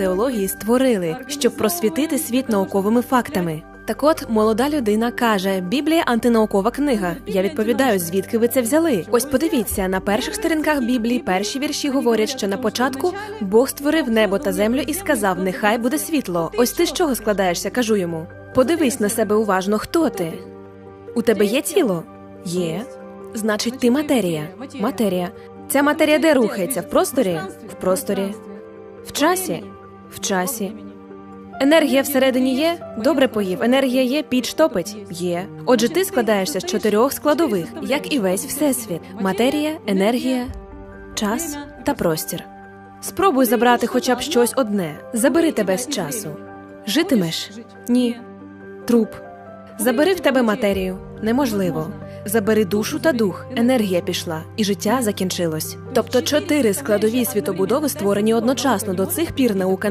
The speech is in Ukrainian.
теології створили, щоб просвітити світ науковими фактами. Так от молода людина каже: Біблія антинаукова книга. Я відповідаю, звідки ви це взяли? Ось подивіться на перших сторінках Біблії. Перші вірші говорять, що на початку Бог створив небо та землю і сказав: Нехай буде світло. Ось ти з чого складаєшся? кажу йому. Подивись на себе уважно, хто ти. У тебе є тіло? Є. Значить, ти матерія. Матерія. Ця матерія де рухається? В просторі? В просторі. В часі? В часі. Енергія всередині є? Добре поїв. Енергія є, піч топить? Є. Отже, ти складаєшся з чотирьох складових, як і весь всесвіт: матерія, енергія, час та простір. Спробуй забрати хоча б щось одне. Забери тебе з часу. Житимеш? Ні. Труп. Забери в тебе матерію. Неможливо. Забери душу та дух, енергія пішла, і життя закінчилось. Тобто чотири складові світобудови створені одночасно. До цих пір наука